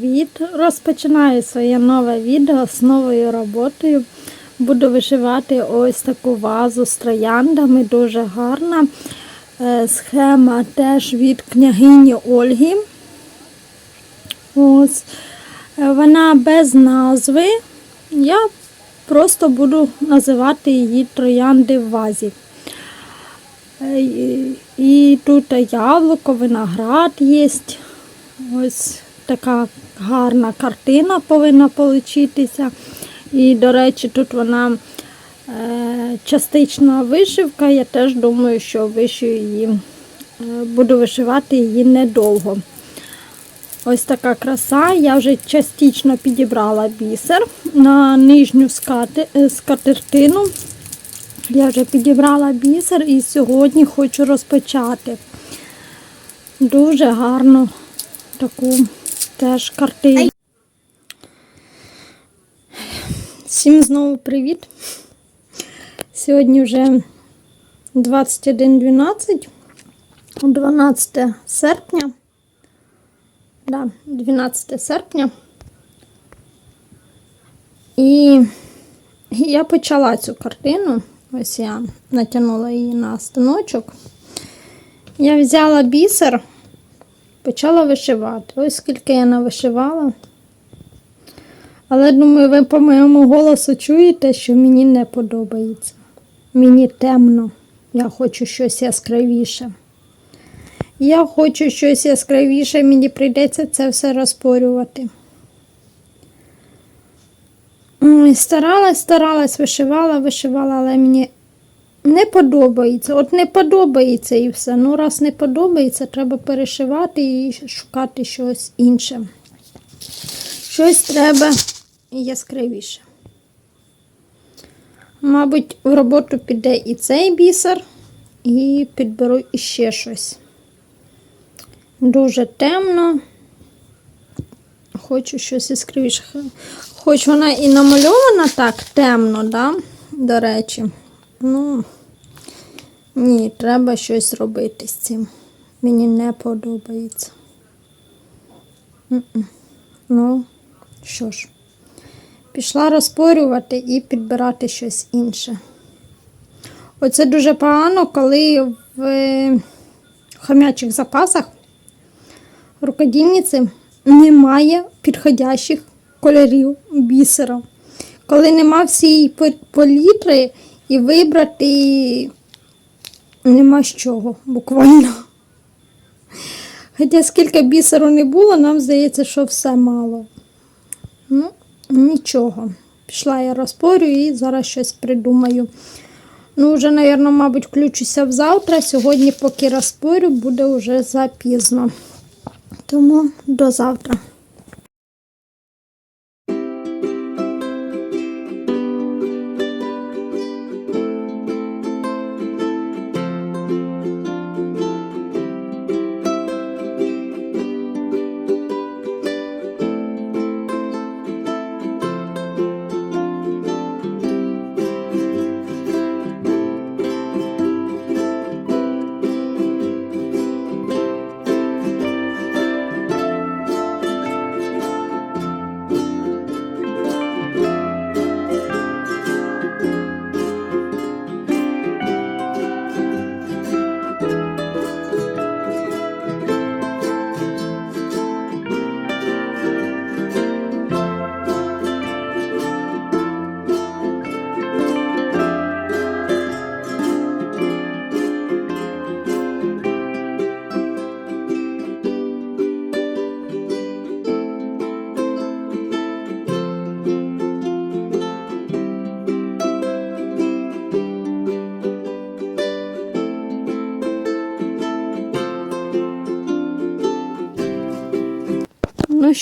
привіт! Розпочинаю своє нове відео з новою роботою. Буду вишивати ось таку вазу з трояндами, дуже гарна. Е, Схема теж від княгині Ольги. Ось. Е, Вона без назви. Я просто буду називати її троянди в вазі. Е, І, і тут яблуко, виноград є. Ось така гарна картина повинна получитися. І, до речі, тут вона е, частична вишивка. Я теж думаю, що вишию її, е, буду вишивати її недовго. Ось така краса. Я вже частично підібрала бісер на нижню е, скатертину. Я вже підібрала бісер і сьогодні хочу розпочати. Дуже гарну таку теж картину. Всім знову привіт. Сьогодні вже 21.12, 12 серпня. Да, 12 серпня. І я почала цю картину. Ось я натягнула її на станочок. Я взяла бісер, почала вишивати. Ось скільки я навишивала. Але думаю, ви по моєму голосу чуєте, що мені не подобається. Мені темно. Я хочу щось яскравіше. Я хочу щось яскравіше, мені прийдеться це все розпорювати. Старалась, старалась, вишивала, вишивала, але мені не подобається. От не подобається і все. Ну, раз не подобається, треба перешивати і шукати щось інше. Щось треба яскравіше. Мабуть, в роботу піде і цей бісер, і підберу іще щось. Дуже темно. Хочу щось яскравіше. Хоч вона і намальована так темно, да? до речі. Ну, ні, треба щось робити з цим. Мені не подобається. М-м. Ну, що ж, пішла розпорювати і підбирати щось інше. Оце дуже погано, коли в е, хомячих запасах рукодільниці немає підходящих кольорів бісера. Коли нема всієї палітри і вибрати нема з чого, буквально. Хоча скільки бісеру не було, нам здається, що все мало. Ну, нічого. Пішла я розпорю і зараз щось придумаю. Ну, вже, мабуть, мабуть, включуся в завтра. Сьогодні, поки розпорю, буде вже запізно. Тому до завтра.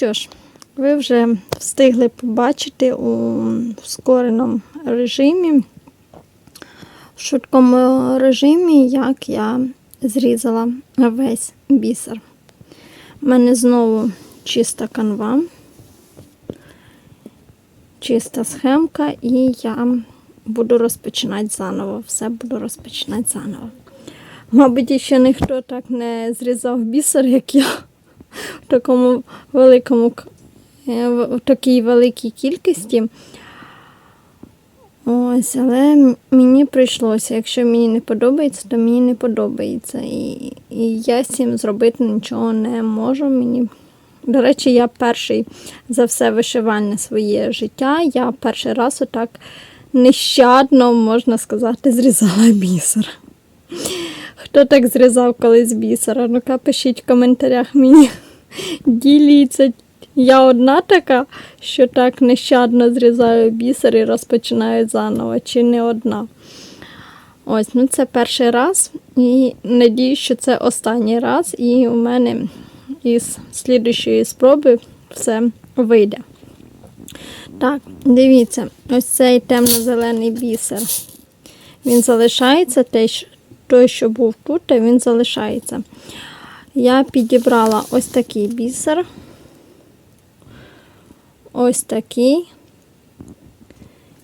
Що ж, ви вже встигли побачити у скореному режимі, в швидкому режимі, як я зрізала весь бісер. У мене знову чиста канва, чиста схемка, і я буду розпочинати заново. Все буду розпочинати заново. Мабуть, ще ніхто так не зрізав бісер, як я. В такому великому е, в такій великій кількості. Ось, але мені прийшлося. Якщо мені не подобається, то мені не подобається. І, і я з цим зробити нічого не можу. Мені... До речі, я перший за все вишивальне своє життя. Я перший раз отак нещадно, можна сказати, зрізала бісер. Хто так зрізав колись бісера? Ну-ка, пишіть в коментарях мені. Діліться. Я одна така, що так нещадно зрізаю бісер і розпочинаю заново, чи не одна. Ось, ну це перший раз. І надію, що це останній раз. І у мене із слідущої спроби все вийде. Так, дивіться, ось цей темно-зелений бісер. Він залишається, що- той, що був тут, він залишається. Я підібрала ось такий бісер. Ось такий.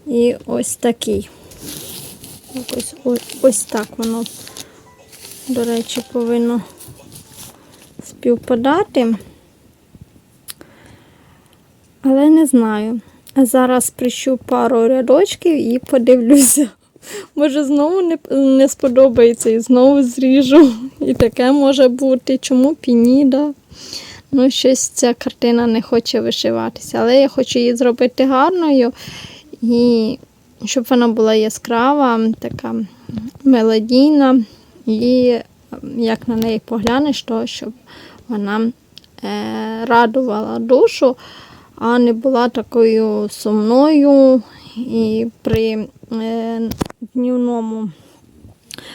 І ось такий. Ось, ось, ось так воно, до речі, повинно співпадати. Але не знаю. Зараз прищу пару рядочків і подивлюся. Може, знову не, не сподобається і знову зріжу. І таке може бути. Чому пініда? Ну, щось ця картина не хоче вишиватися. Але я хочу її зробити гарною і щоб вона була яскрава, така мелодійна. І як на неї поглянеш, то щоб вона е, радувала душу, а не була такою сумною і при е, днівному.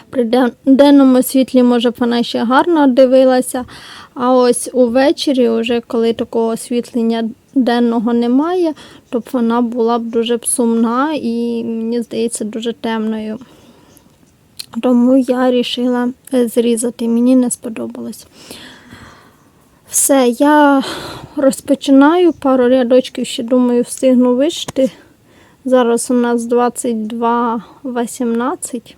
При денному світлі, може, вона ще гарно дивилася. А ось увечері, вже коли такого освітлення денного немає, то вона була б дуже б сумна і, мені здається, дуже темною. Тому я вирішила зрізати. Мені не сподобалось. Все, я розпочинаю пару рядочків, ще думаю, встигну вишити. Зараз у нас 22.18,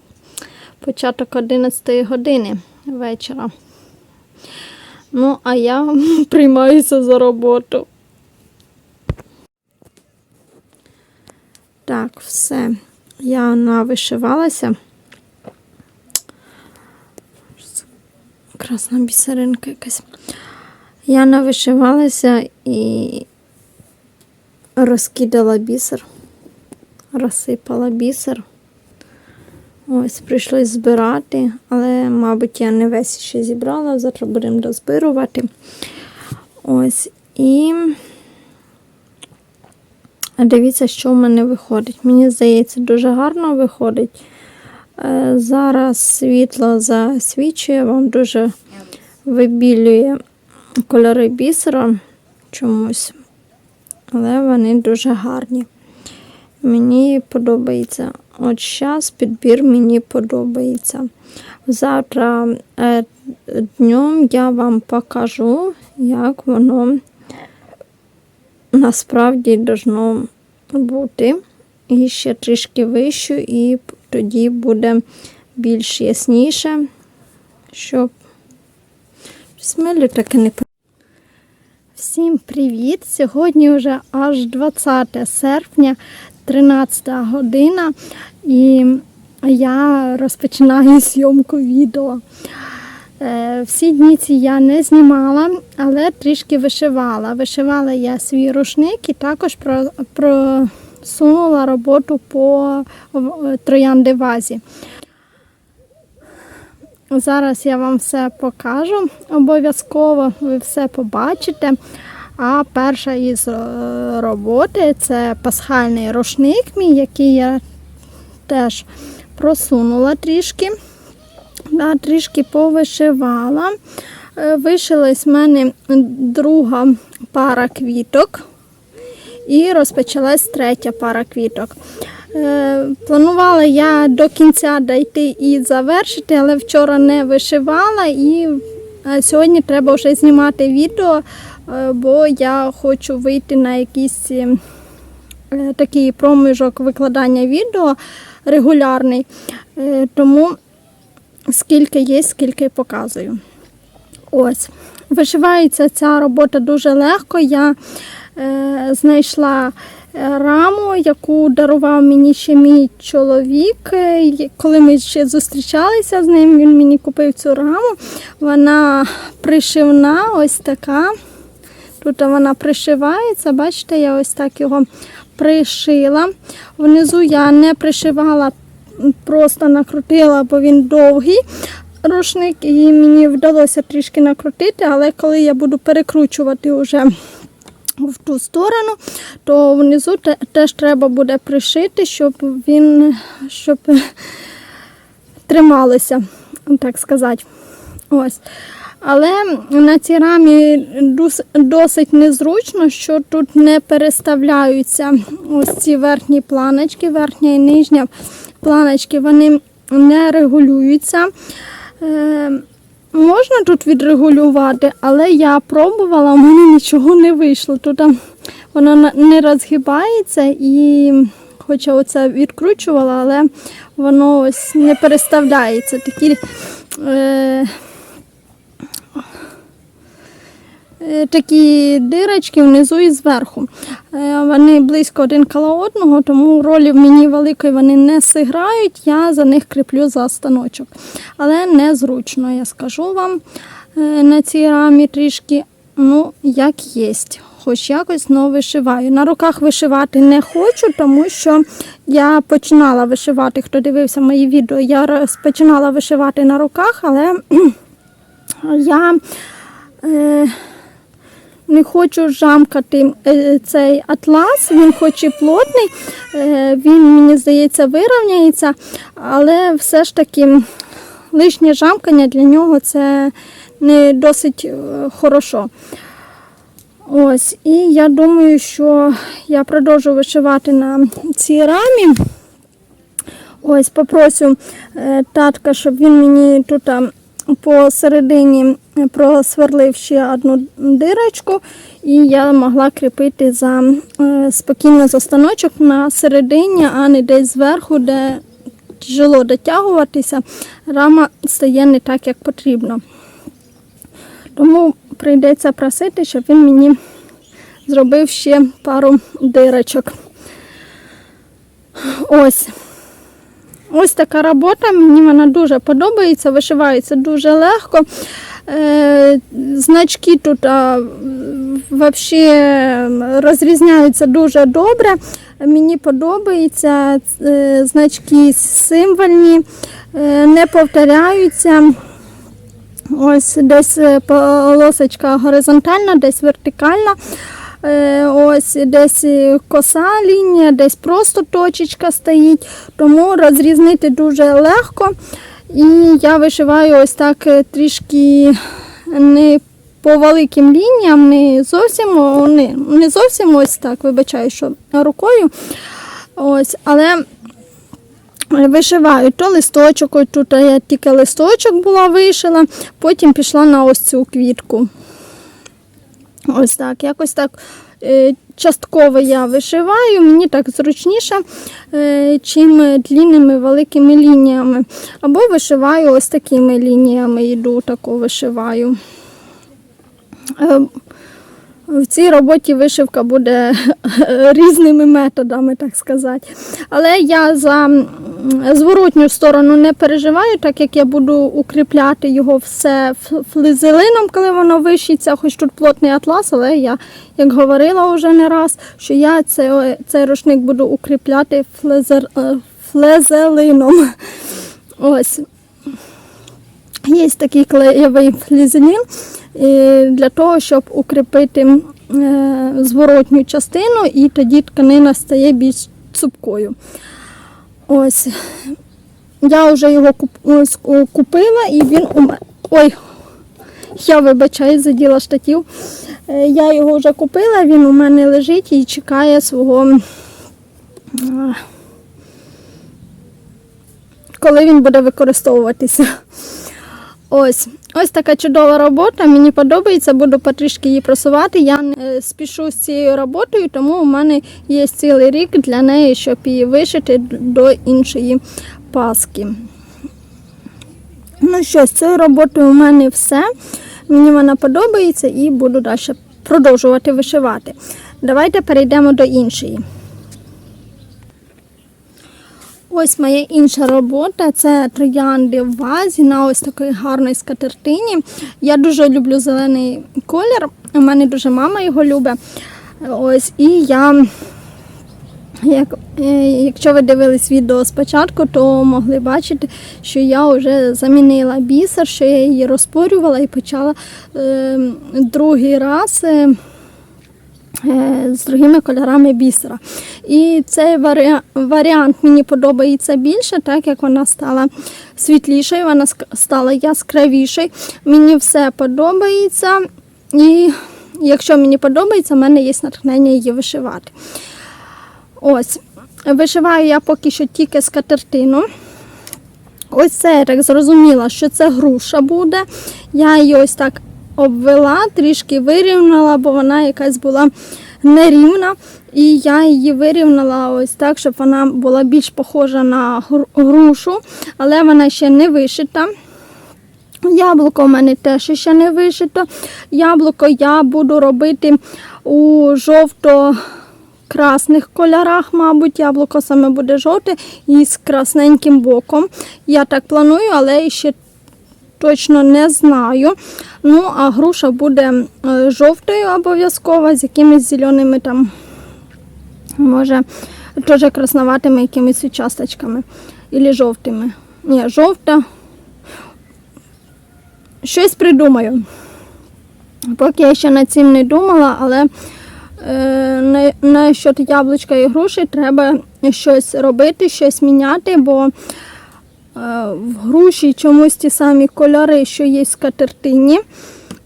початок 11 години вечора. Ну, а я приймаюся за роботу. Так, все. Я навишивалася. Красна бісеринка якась. Я навишивалася і розкидала бісер, розсипала бісер. Ось, прийшлось збирати, але, мабуть, я не весь ще зібрала, завтра будемо дозбирувати. Ось, і дивіться, що в мене виходить. Мені здається, дуже гарно виходить. Е, Зараз світло засвічує, вам дуже вибілює кольори бісера чомусь, але вони дуже гарні. Мені подобається. От зараз підбір мені подобається. Завтра е, днем я вам покажу, як воно насправді должно бути. І ще трішки вище, і тоді буде більш ясніше, щоб смелю таки не Всім привіт! Сьогодні вже аж 20 серпня, 13 година, і я розпочинаю зйомку відео. Е, Всі дні ці я не знімала, але трішки вишивала. Вишивала я свій рушник і також про- просунула роботу по троянди вазі. Зараз я вам все покажу. Обов'язково ви все побачите. А перша із е, роботи це пасхальний рушник мій, який я теж просунула трішки. Да, трішки повишивала. Е, Вишилась в мене друга пара квіток. І розпочалась третя пара квіток. Е, Планувала я до кінця дійти і завершити, але вчора не вишивала і сьогодні треба вже знімати відео, бо я хочу вийти на якийсь е, е, такий проміжок викладання відео регулярний. Е, Тому скільки є, скільки показую. Ось. Вишивається ця робота дуже легко. Я е, знайшла е, раму, яку дарував мені ще мій чоловік. Е, Коли ми ще зустрічалися з ним, він мені купив цю раму. Вона пришивна, ось така. Тут вона пришивається, бачите, я ось так його пришила. Внизу я не пришивала, просто накрутила, бо він довгий рушник, і мені вдалося трішки накрутити, але коли я буду перекручувати вже в ту сторону, то внизу теж треба буде пришити, щоб він щоб трималося, так сказати. Ось. Але на цій рамі досить незручно, що тут не переставляються ось ці верхні планочки, верхня і нижня планочки, вони не регулюються. Е, можна тут відрегулювати, але я пробувала, у мене нічого не вийшло. Тут а, воно не розгибається і хоча оце відкручувала, але воно ось не переставляється. Такі е, е, такі дирочки внизу і зверху. Е, Вони близько один коло одного, тому ролі в мені великої вони не зіграють. Я за них кріплю за станочок. Але незручно, я скажу вам е, на цій рамі трішки, ну, як єсть. Хоч якось но вишиваю. На руках вишивати не хочу, тому що я починала вишивати, хто дивився мої відео, я починала вишивати на руках, але я е, не хочу жамкати е, цей атлас, він хоч і плотний, е, він, мені здається, вирівняється, але все ж таки лишнє жамкання для нього це не досить е, хорошо. Ось, і я думаю, що я продовжу вишивати на цій рамі. Ось, попросю татка, щоб він мені тут посередині просверлив ще одну дирочку, і я могла кріпити за, е, спокійно за станочок на середині, а не десь зверху, де тяжело дотягуватися, рама стає не так, як потрібно. Тому прийдеться просити, щоб він мені зробив ще пару дирочок. Ось. Ось така робота, мені вона дуже подобається, вишивається дуже легко. Е, значки тут взагалі розрізняються дуже добре. Мені подобається е, значки символьні, е, не повторяються. Ось десь полосочка горизонтальна, десь вертикальна. Е, Ось десь е, коса лінія, десь просто точечка стоїть, тому розрізнити дуже легко. І я вишиваю ось так е, трішки не по великим лініям, не зовсім, не, не зовсім ось так, вибачаю, що рукою. Ось, але вишиваю то листочок, ось тут я тільки листочок була вишила, потім пішла на ось цю квітку. Ось так, якось так е, частково я вишиваю, мені так зручніше, е, чим длінними великими лініями. Або вишиваю ось такими лініями, йду таку вишиваю. В цій роботі вишивка буде різними методами, так сказати. Але я за зворотню сторону не переживаю, так як я буду укріпляти його все флизелином, коли воно вишиться, хоч тут плотний атлас, але я, як говорила вже не раз, що я цей, цей рушник буду укріпляти флезер, е, флезелином. Ось. Є такий клеєвий флізелін е, для того, щоб укріпити е, зворотню частину, і тоді тканина стає більш цупкою. Ось. Я вже його купила і він у мене. Ой, я вибачаю, заділа штатів. Е, Я його вже купила, він у мене лежить і чекає свого. Коли він буде використовуватися. Ось, ось така чудова робота. Мені подобається, буду потрішки її просувати. Я не е, спішу з цією роботою, тому у мене є цілий рік для неї, щоб її вишити до іншої паски. Ну що, з цією роботою у мене все. Мені вона подобається і буду далі продовжувати вишивати. Давайте перейдемо до іншої. Ось моя інша робота це троянди в вазі на ось такій гарній скатертині. Я дуже люблю зелений колір. У мене дуже мама його любить. Ось і я, як, е, якщо ви дивились відео спочатку, то могли бачити, що я вже замінила бісер, що я її розпорювала і почала е, другий раз. Е, з другими кольорами бісера. І цей варіант мені подобається більше, так як вона стала світлішою, вона стала яскравішою. Мені все подобається. І якщо мені подобається, в мене є натхнення її вишивати. Ось, вишиваю я поки що тільки скатертину. Ось це я так зрозуміла, що це груша буде. Я її ось так обвела, трішки вирівняла, бо вона якась була нерівна. І я її вирівняла ось так, щоб вона була більш похожа на грушу, але вона ще не вишита. Яблуко в мене теж ще не вишито. Яблуко я буду робити у жовто-красних кольорах, мабуть, яблуко саме буде жовте і з красненьким боком. Я так планую, але ще точно не знаю. Ну, а груша буде жовтою обов'язково, з якимись зеленими там, може, теж красноватими якимись участочками. Ілі жовтими. Ні, жовта. Щось придумаю. Поки я ще над цим не думала, але е, на, на щодо яблучка і груші треба щось робити, щось міняти, бо в груші чомусь ті самі кольори, що є в скатертині.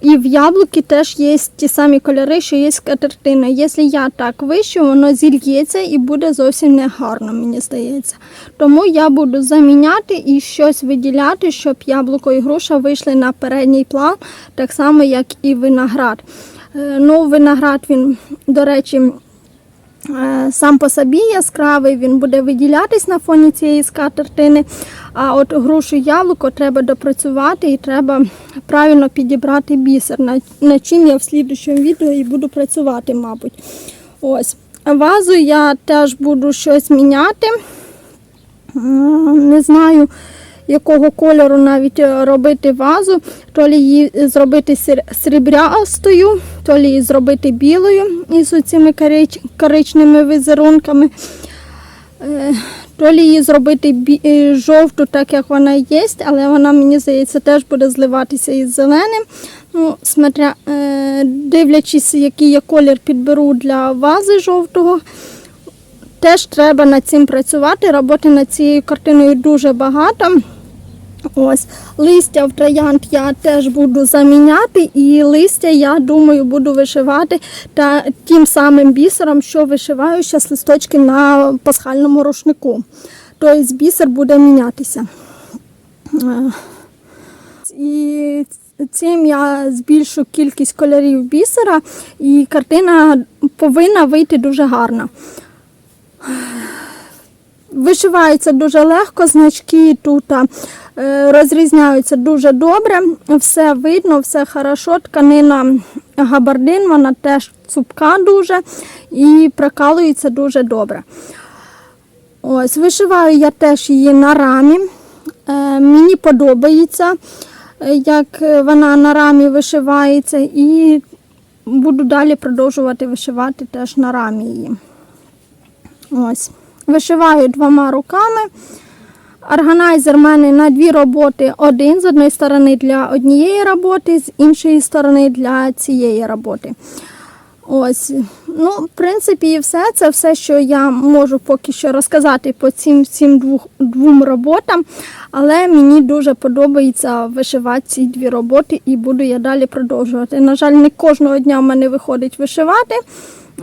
І в яблукі теж є ті самі кольори, що є скатертина. Якщо я так вищу, воно зільється і буде зовсім не гарно, мені здається. Тому я буду заміняти і щось виділяти, щоб яблуко і груша вийшли на передній план, так само, як і виноград. Е, Ну, виноград він, до речі, Е, сам по собі яскравий, він буде виділятись на фоні цієї скатертини. А от грушу яблуко треба допрацювати і треба правильно підібрати бісер, над, чим я в слідчому відео і буду працювати, мабуть. Ось. Вазу я теж буду щось міняти. Не знаю, якого кольору навіть робити вазу, то лі її зробити сріблястою, то лі її зробити білою із цими коричними візерунками, Е, то її зробити е, жовту, так як вона є, але вона, мені здається, теж буде зливатися із зеленим. Ну, смотря, е, дивлячись, який я колір підберу для вази жовтого. Теж треба над цим працювати. Роботи над цією картиною дуже багато. Ось листя в троянд я теж буду заміняти, і листя, я думаю, буду вишивати та тим самим бісером, що вишиваю зараз листочки на пасхальному рушнику. Тобто бісер буде мінятися. Е, І цим я збільшу кількість кольорів бісера, і картина повинна вийти дуже гарна. Вишивається дуже легко, значки тут е, розрізняються дуже добре, все видно, все хорошо. Тканина габардин, вона теж цупка дуже і прокалується дуже добре. Ось, вишиваю я теж її на рамі. Е, мені подобається, е, як вона на рамі вишивається, і буду далі продовжувати вишивати теж на рамі її. Ось. Вишиваю двома руками. Органайзер в мене на дві роботи один з однієї сторони для однієї роботи, з іншої сторони для цієї роботи. Ось, ну, в принципі, і все. Це все, що я можу поки що розказати по цим цим двох, двом роботам. Але мені дуже подобається вишивати ці дві роботи і буду я далі продовжувати. На жаль, не кожного дня в мене виходить вишивати.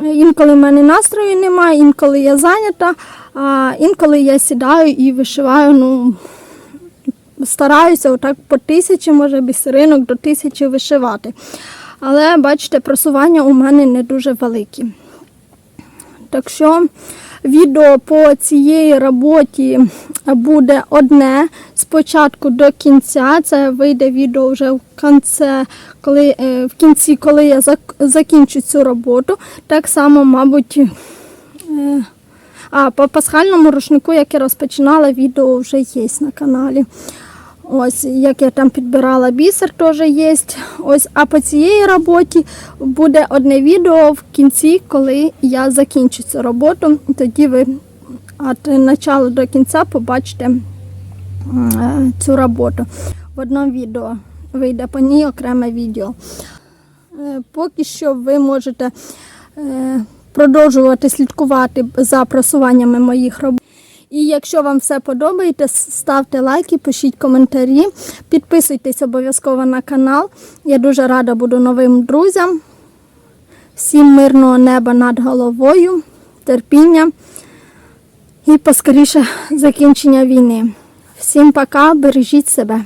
Інколи в мене настрою немає, інколи я зайнята, а інколи я сідаю і вишиваю. Ну, стараюся отак по тисячі, може бісеринок до тисячі вишивати. Але бачите, просування у мене не дуже великі. Так що відео по цієї роботі буде одне спочатку до кінця. Це вийде відео вже в кінці, коли, е, в кінці, коли я закінчу цю роботу. Так само, мабуть. е, А, по пасхальному рушнику, як я розпочинала, відео вже є на каналі. Ось, як я там підбирала бісер, теж є. Ось, а по цієї роботі буде одне відео в кінці, коли я закінчу цю роботу. Тоді ви від початку до кінця побачите е, цю роботу. В одному відео вийде по ній окреме відео. Е, Поки що ви можете е, продовжувати слідкувати за просуваннями моїх робот. І якщо вам все подобається, ставте лайки, пишіть коментарі, підписуйтесь обов'язково на канал. Я дуже рада буду новим друзям. Всім мирного неба над головою, терпіння і поскоріше закінчення війни. Всім пока, бережіть себе.